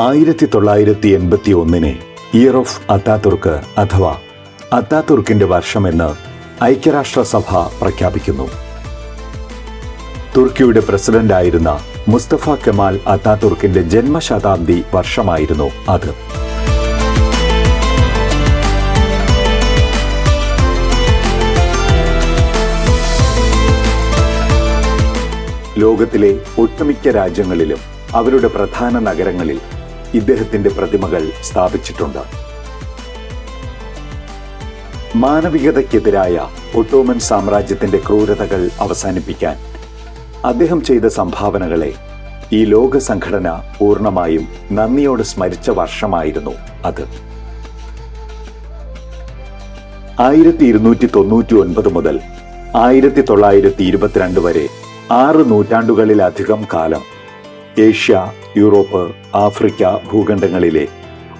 ആയിരത്തി തൊള്ളായിരത്തി എൺപത്തി ഒന്നിനെ ഇയർ ഓഫ് അത്താതുർക്ക് അഥവാ അത്താതുർക്കിന്റെ വർഷമെന്ന് ഐക്യരാഷ്ട്രസഭ പ്രഖ്യാപിക്കുന്നു. തുർക്കിയുടെ പ്രസിഡന്റായിരുന്ന മുസ്തഫ കെമാൽ അത്താതുർക്കിന്റെ ജന്മശതാബ്ദി വർഷമായിരുന്നു അത്. ലോകത്തിലെ ഒട്ടുമിക്ക രാജ്യങ്ങളിലും അവരുടെ പ്രധാന നഗരങ്ങളിൽ ഇദ്ദേഹത്തിന്റെ പ്രതിമകൾ സ്ഥാപിച്ചിട്ടുണ്ട്. മാനവികതയ്ക്കെതിരായ ഒട്ടോമൻ സാമ്രാജ്യത്തിന്റെ ക്രൂരതകൾ അവസാനിപ്പിക്കാൻ അദ്ദേഹം ചെയ്ത സംഭാവനകളെ ഈ ലോക സംഘടന പൂർണമായും നന്ദിയോട് സ്മരിച്ച വർഷമായിരുന്നു അത്. ആയിരത്തി ഇരുന്നൂറ്റി തൊണ്ണൂറ്റി ഒൻപത് മുതൽ ആയിരത്തി തൊള്ളായിരത്തി ഇരുപത്തിരണ്ട് വരെ ആറ് നൂറ്റാണ്ടുകളിലധികം കാലം ഏഷ്യ യൂറോപ്പ് ആഫ്രിക്ക ഭൂഖണ്ഡങ്ങളിലെ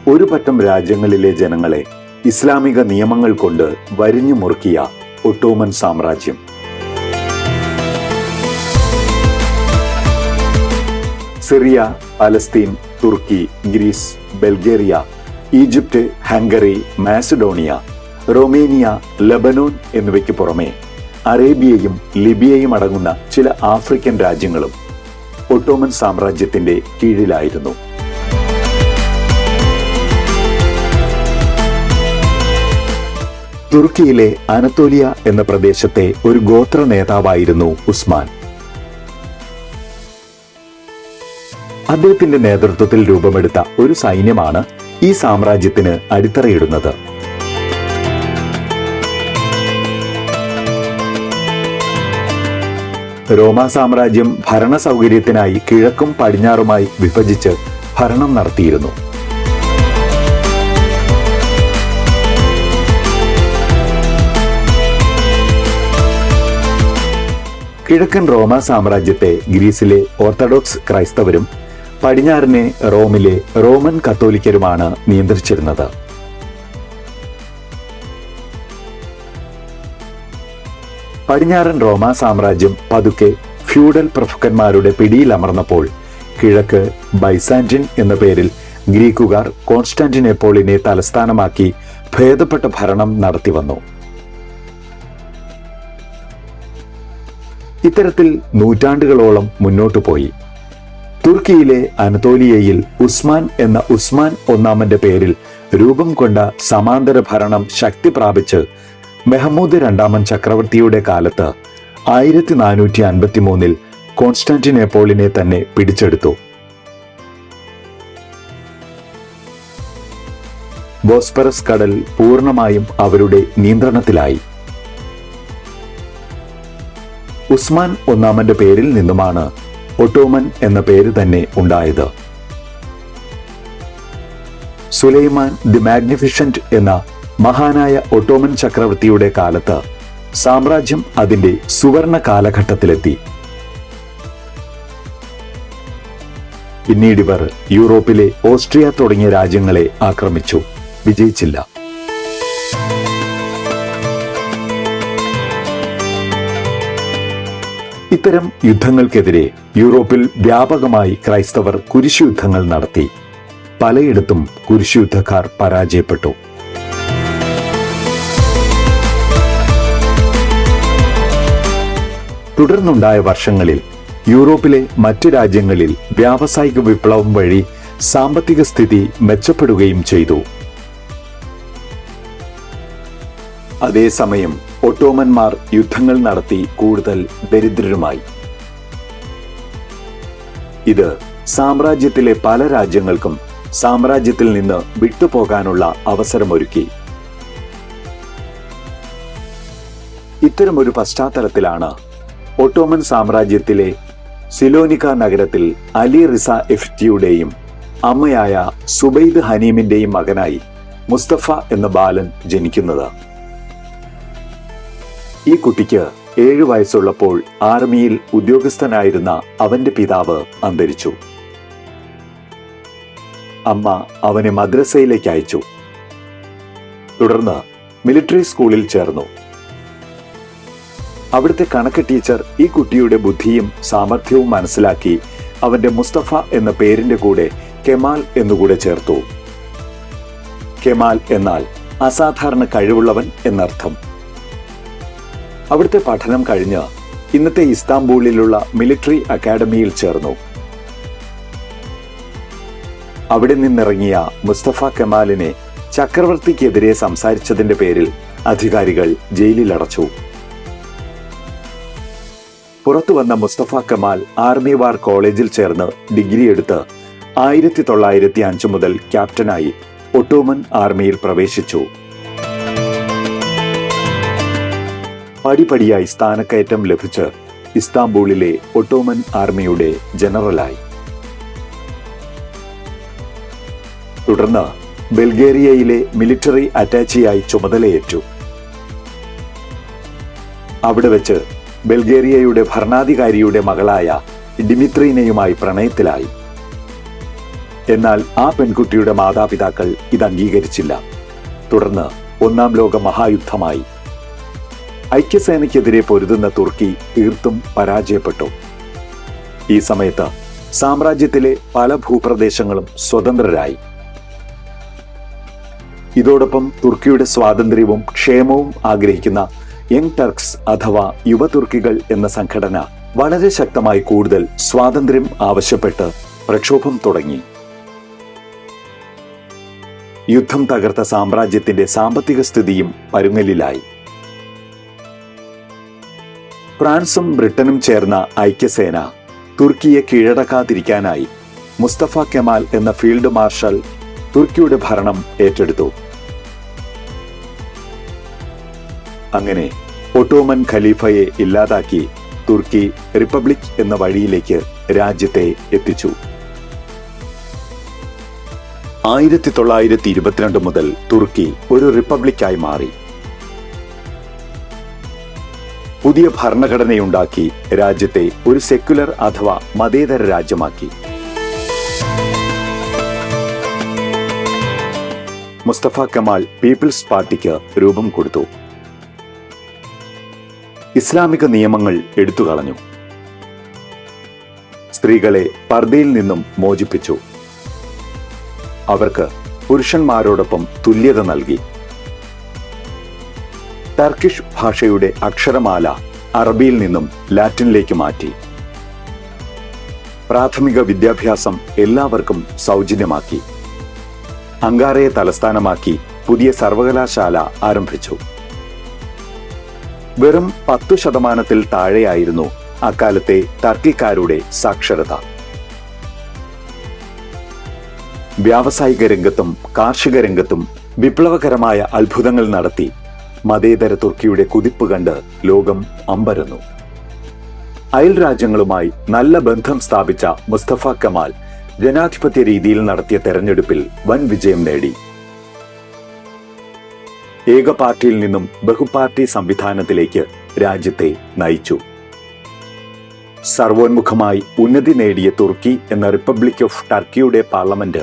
ഒരു പറ്റം രാജ്യങ്ങളിലെ ജനങ്ങളെ ഇസ്ലാമിക നിയമങ്ങൾ കൊണ്ട് വരിഞ്ഞു മുറുക്കിയ ഒട്ടോമൻ സാമ്രാജ്യം. സിറിയ പലസ്തീൻ തുർക്കി Greece Bulgaria Egypt Hungary Macedonia Romania Lebanon എന്നിവയ്ക്ക് പുറമെ അറേബ്യയും ലിബിയയും അടങ്ങുന്ന ചില ആഫ്രിക്കൻ രാജ്യങ്ങളും ഒട്ടോമൻ സാമ്രാജ്യത്തിന്റെ കീഴിലായിരുന്നു. തുർക്കിയിലെ അനത്തോലിയ എന്ന പ്രദേശത്തെ ഒരു ഗോത്ര നേതാവായിരുന്നു ഉസ്മാൻ. അദ്ദേഹത്തിന്റെ നേതൃത്വത്തിൽ രൂപമെടുത്ത ഒരു സൈന്യമാണ് ഈ സാമ്രാജ്യത്തിന് അടിത്തറയിടുന്നത്. റോമാ സാമ്രാജ്യം ഭരണ സൗകര്യത്തിനായി കിഴക്കും പടിഞ്ഞാറുമായി വിഭജിച്ച് ഭരണം നടത്തിയിരുന്നു. കിഴക്കൻ റോമ സാമ്രാജ്യത്തെ ഗ്രീസിലെ ഓർത്തഡോക്സ് ക്രൈസ്തവരും പടിഞ്ഞാറിനെ റോമിലെ റോമൻ കത്തോലിക്കരുമാണ് നിയന്ത്രിച്ചിരുന്നത്. പടിഞ്ഞാറൻ റോമാ സാമ്രാജ്യം പതുക്കെ ഫ്യൂഡൽ പ്രഭുക്കന്മാരുടെ പിടിയിലമർന്നപ്പോൾ കിഴക്ക് ബൈസാന്റിൻ എന്ന പേരിൽ ഗ്രീക്കുകാർ കോൺസ്റ്റാന്റിനെപ്പോളിനെ തലസ്ഥാനമാക്കി ഭേദപ്പെട്ട ഭരണം നടത്തി വന്നു. ഇത്തരത്തിൽ നൂറ്റാണ്ടുകളോളം മുന്നോട്ടു പോയി. തുർക്കിയിലെ അനതോലിയയിൽ ഉസ്മാൻ എന്ന ഉസ്മാൻ ഒന്നാമന്റെ പേരിൽ രൂപം കൊണ്ട സമാന്തര ഭരണം ശക്തി പ്രാപിച്ച് മെഹമ്മൂദ് രണ്ടാമൻ ചക്രവർത്തിയുടെ കാലത്ത് ആയിരത്തി നാനൂറ്റി അൻപത്തി മൂന്നിൽ കോൺസ്റ്റാന്റിനേപ്പോളിനെ തന്നെ പിടിച്ചെടുത്തു. ബോസ്പറസ് കടൽ പൂർണമായും അവരുടെ നിയന്ത്രണത്തിലായി. ഉസ്മാൻ ഒന്നാമന്റെ പേരിൽ നിന്നുമാണ് ഒട്ടോമൻ എന്ന പേര് തന്നെ ഉണ്ടായത്. സുലൈമാൻ ദി മാഗ്നിഫിഷന്റ് എന്ന മഹാനായ ഒട്ടോമൻ ചക്രവർത്തിയുടെ കാലത്ത് സാമ്രാജ്യം അതിന്റെ സുവർണ കാലഘട്ടത്തിലെത്തി. പിന്നീട് ഇവർ യൂറോപ്പിലെ ഓസ്ട്രിയ തുടങ്ങിയ രാജ്യങ്ങളെ ആക്രമിച്ചു. വിജയിച്ചില്ല. ഇത്തരം യുദ്ധങ്ങൾക്കെതിരെ യൂറോപ്പിൽ വ്യാപകമായി ക്രൈസ്തവർ കുരിശുയുദ്ധങ്ങൾ നടത്തി. പലയിടത്തും കുരിശുയുദ്ധക്കാർ പരാജയപ്പെട്ടു. തുടർന്നുണ്ടായ വർഷങ്ങളിൽ യൂറോപ്പിലെ മറ്റു രാജ്യങ്ങളിൽ വ്യാവസായിക വിപ്ലവം വഴി സാമ്പത്തിക സ്ഥിതി മെച്ചപ്പെടുകയും ചെയ്തു. അതേസമയം ഒട്ടോമന്മാർ യുദ്ധങ്ങൾ നടത്തി കൂടുതൽ ദരിദ്രരുമായി. ഇത് സാമ്രാജ്യത്തിലെ പല രാജ്യങ്ങൾക്കും സാമ്രാജ്യത്തിൽ നിന്ന് വിട്ടുപോകാനുള്ള അവസരമൊരുക്കി. ഇത്തരമൊരു പശ്ചാത്തലത്തിലാണ് ഒട്ടോമൻ സാമ്രാജ്യത്തിലെ സിലോനിക്ക നഗരത്തിൽ അലി റിസ എഫ്റ്റിയുടെയും അമ്മയായ സുബൈദ് ഹനീമിന്റെയും മകനായി മുസ്തഫ എന്ന ബാലൻ ജനിക്കുന്നത്. ഈ കുട്ടിക്ക് ഏഴു വയസ്സുള്ളപ്പോൾ ആർമിയിൽ ഉദ്യോഗസ്ഥനായിരുന്ന അവന്റെ പിതാവ് അന്തരിച്ചു. അമ്മ അവനെ മദ്രസയിലേക്ക് അയച്ചു. തുടർന്ന് മിലിറ്ററി സ്കൂളിൽ ചേർന്നു. അവിടുത്തെ കണക്ക് ടീച്ചർ ഈ കുട്ടിയുടെ ബുദ്ധിയും സാമർഥ്യവും മനസ്സിലാക്കി അവന്റെ മുസ്തഫ എന്ന പേരിന്റെ കൂടെ കെമാൽ എന്നുകൂടെ ചേർത്തു. കെമാൽ എന്നാൽ അസാധാരണ കഴിവുള്ളവൻ എന്നർത്ഥം. അവിടുത്തെ പഠനം കഴിഞ്ഞ് ഇന്നത്തെ ഇസ്താംബൂളിലുള്ള മിലിറ്ററി അക്കാഡമിയിൽ ചേർന്നു. അവിടെ നിന്നിറങ്ങിയ മുസ്തഫ കെമാലിനെ ചക്രവർത്തിക്കെതിരെ സംസാരിച്ചതിന്റെ പേരിൽ അധികാരികൾ ജയിലിലടച്ചു. പുറത്തു വന്ന മുസ്തഫ കമാൽ ആർമി വാർ കോളേജിൽ ചേർന്ന് ഡിഗ്രി എടുത്ത് ആയിരത്തി തൊള്ളായിരത്തി അഞ്ച് മുതൽ ക്യാപ്റ്റനായി ഒട്ടോമൻ ആർമിയിൽ പ്രവേശിച്ചു. പടിപടിയായി സ്ഥാനക്കയറ്റം ലഭിച്ച് ഇസ്താംബൂളിലെ ഒട്ടോമൻ ആർമിയുടെ ജനറലായി. തുടർന്ന് ബൾഗേറിയയിലെ മിലിറ്ററി അറ്റാച്ചിയായി ചുമതലയേറ്റു. അവിടെ വെച്ച് ബൾഗേറിയയുടെ ഭരണാധികാരിയുടെ മകളായ ഡിമിത്രീനയുമായി പ്രണയത്തിലായി. എന്നാൽ ആ പെൺകുട്ടിയുടെ മാതാപിതാക്കൾ ഇത് അംഗീകരിച്ചില്ല. തുടർന്ന് ഒന്നാം ലോക മഹായുദ്ധമായി. ഐക്യസേനയ്ക്കെതിരെ പൊരുതുന്ന തുർക്കി തീർത്തും പരാജയപ്പെട്ടു. ഈ സമയത്ത് സാമ്രാജ്യത്തിലെ പല ഭൂപ്രദേശങ്ങളും സ്വതന്ത്രരായി. ഇതോടൊപ്പം തുർക്കിയുടെ സ്വാതന്ത്ര്യവും ക്ഷേമവും ആഗ്രഹിക്കുന്ന യങ് ടർക്സ് അഥവാ യുവതുർക്കികൾ എന്ന സംഘടന വളരെ ശക്തമായി കൂടുതൽ സ്വാതന്ത്ര്യം ആവശ്യപ്പെട്ട് പ്രക്ഷോഭം തുടങ്ങി. യുദ്ധം തകർത്ത സാമ്രാജ്യത്തിന്റെ സാമ്പത്തിക സ്ഥിതിയും പരുങ്ങലിലായി. ഫ്രാൻസും ബ്രിട്ടനും ചേർന്ന ഐക്യസേന തുർക്കിയെ കീഴടക്കാതിരിക്കാനായി മുസ്തഫ കെമാൽ എന്ന ഫീൽഡ് മാർഷൽ തുർക്കിയുടെ ഭരണം ഏറ്റെടുത്തു. അങ്ങനെ ഒട്ടോമൻ ഖലീഫയെ ഇല്ലാതാക്കി തുർക്കി റിപ്പബ്ലിക് എന്ന വഴിയിലേക്ക് രാജ്യത്തെ എത്തിച്ചു. ആയിരത്തി തൊള്ളായിരത്തി ഇരുപത്തിരണ്ട് മുതൽ തുർക്കി ഒരു റിപ്പബ്ലിക്കായി മാറി. പുതിയ ഭരണഘടനയുണ്ടാക്കി രാജ്യത്തെ ഒരു സെക്യുലർ അഥവാ മതേതര രാജ്യമാക്കി. മുസ്തഫ കമാൽ പീപ്പിൾസ് പാർട്ടിക്ക് രൂപം കൊടുത്തു. ഇസ്ലാമിക നിയമങ്ങൾ എടുത്തുകളഞ്ഞു. സ്ത്രീകളെ പർദയിൽ നിന്നും മോചിപ്പിച്ചു. അവർക്ക് പുരുഷന്മാരോടൊപ്പം തുല്യത നൽകി. ടർക്കിഷ് ഭാഷയുടെ അക്ഷരമാല അറബിയിൽ നിന്നും ലാറ്റിനിലേക്ക് മാറ്റി. പ്രാഥമിക വിദ്യാഭ്യാസം എല്ലാവർക്കും സൗജന്യമാക്കി. അങ്കാറയെ തലസ്ഥാനമാക്കി പുതിയ സർവകലാശാല ആരംഭിച്ചു. വെറും പത്തു ശതമാനത്തിൽ താഴെയായിരുന്നു അക്കാലത്തെ ടർക്കിക്കാരുടെ സാക്ഷരത. വ്യാവസായിക രംഗത്തും കാർഷിക രംഗത്തും വിപ്ലവകരമായ അത്ഭുതങ്ങൾ നടത്തി മതേതര തുർക്കിയുടെ കുതിപ്പ് കണ്ട് ലോകം അമ്പരന്നു. അയൽ രാജ്യങ്ങളുമായി നല്ല ബന്ധം സ്ഥാപിച്ച മുസ്തഫ കമാൽ ജനാധിപത്യ രീതിയിൽ നടത്തിയ തെരഞ്ഞെടുപ്പിൽ വൻ വിജയം നേടി. ഏക പാർട്ടിയിൽ നിന്നും ബഹുപാർട്ടി സംവിധാനത്തിലേക്ക് രാജ്യത്തെ നയിച്ചു. സർവോന്മുഖമായി ഉന്നതി നേടിയ തുർക്കി എന്ന റിപ്പബ്ലിക് ഓഫ് ടർക്കിയുടെ പാർലമെന്റ്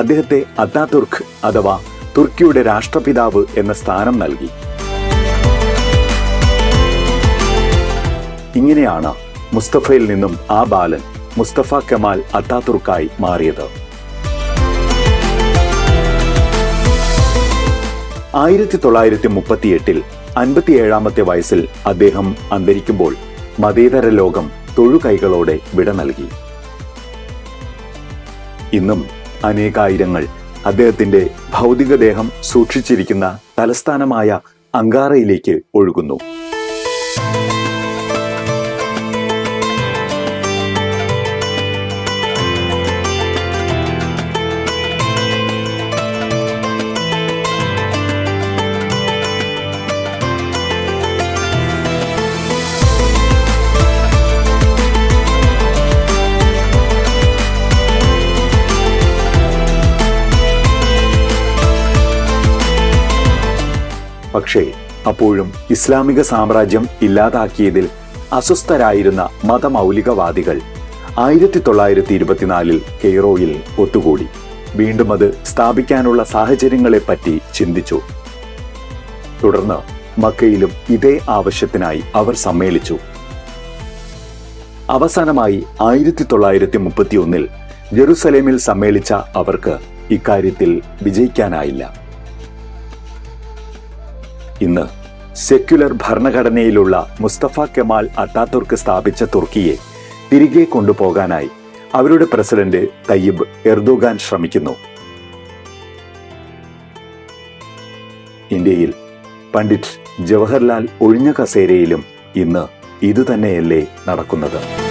അദ്ദേഹത്തെ അത്താതുർക്ക് അഥവാ തുർക്കിയുടെ രാഷ്ട്രപിതാവ് എന്ന സ്ഥാനം നൽകി. ഇങ്ങനെയാണ് മുസ്തഫയിൽ നിന്നും ആ ബാലൻ മുസ്തഫ കമാൽ അത്താതുർക്കായി മാറിയത്. ആയിരത്തി തൊള്ളായിരത്തി മുപ്പത്തിയെട്ടിൽ അൻപത്തിയേഴാമത്തെ വയസ്സിൽ അദ്ദേഹം അന്തരിക്കുമ്പോൾ മതേതര ലോകം തൊഴുകൈകളോടെ വിട നൽകി. ഇന്നും അനേകായിരങ്ങൾ അദ്ദേഹത്തിന്റെ ഭൗതികദേഹം സൂക്ഷിച്ചിരിക്കുന്ന തലസ്ഥാനമായ അങ്കാറയിലേക്ക് ഒഴുകുന്നു. പക്ഷേ അപ്പോഴും ഇസ്ലാമിക സാമ്രാജ്യം ഇല്ലാതാക്കിയതിൽ അസ്വസ്ഥരായിരുന്ന മതമൗലികവാദികൾ ആയിരത്തി തൊള്ളായിരത്തി ഇരുപത്തിനാലിൽ കെയ്റോയിൽ ഒത്തുകൂടി. വീണ്ടും അത് സ്ഥാപിക്കാനുള്ള സാഹചര്യങ്ങളെപ്പറ്റി ചിന്തിച്ചു. തുടർന്ന് മക്കയിലും ഇതേ ആവശ്യത്തിനായി അവർ സമ്മേളിച്ചു. അവസാനമായി ആയിരത്തി തൊള്ളായിരത്തി മുപ്പത്തിയൊന്നിൽ ജെറുസലേമിൽ സമ്മേളിച്ച അവർക്ക് ഇക്കാര്യത്തിൽ വിജയിക്കാനായില്ല. ഇന്ന് സെക്യുലർ ഭരണഘടനയിലുള്ള മുസ്തഫ കെമാൽ അത്താതുർക്ക് സ്ഥാപിച്ച തുർക്കിയെ തിരികെ കൊണ്ടുപോകാനായി അവരുടെ പ്രസിഡന്റ് തയ്യിബ് എർദോഗാൻ ശ്രമിക്കുന്നു. ഇന്ത്യയിൽ പണ്ഡിറ്റ് ജവഹർലാൽ ഒഴിഞ്ഞ കസേരയിലും ഇന്ന് ഇതുതന്നെയല്ലേ നടക്കുന്നത്.